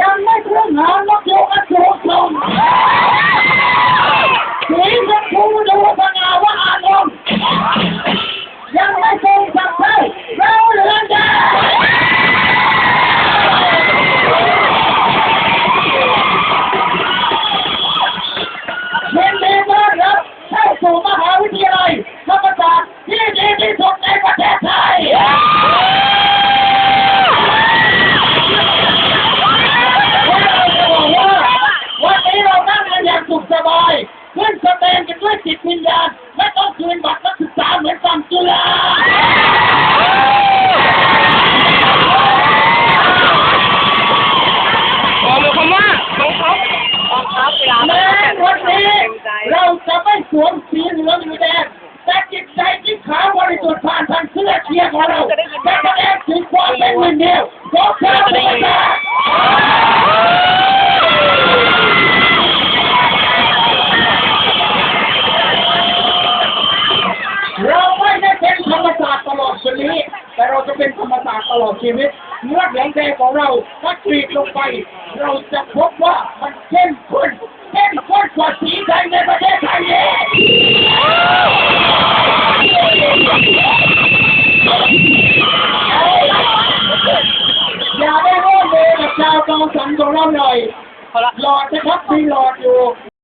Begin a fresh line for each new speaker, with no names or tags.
ยังไม่เครื่องหานกยูงอันสูงสีชมพูดูสง่าว่าอารมณ์ยังไม่ทรงสักเท่าเราเหลือแดยินดีต้อนรับเข้าสู่มหาวิทยาลัย จิตวิญญาณไม่ต้องคืนบัตรนักศึกษาเหมือนฝั่งจุฬา
บอกเลยคำว่าบังคับบังคับเวลา
แม้วันนี้เราจะไม่สวมสีเหลืองหรือแดงแต่จิตใจที่ขาวบริสุทธิ์ผ่าน ตร์ตลอดชีวิต เนื้อเหลืองแดงของเราถ้ากรีดลงไป เราจะพบว่ามันเข้มข้นเข้มข้นกว่าสีไทยในประเทศไทยเองอย่าได้ร่วมมือกับชาวกองสันของเราหน่อย
เขาละ
หลอดนะครับมีหลอดอยู่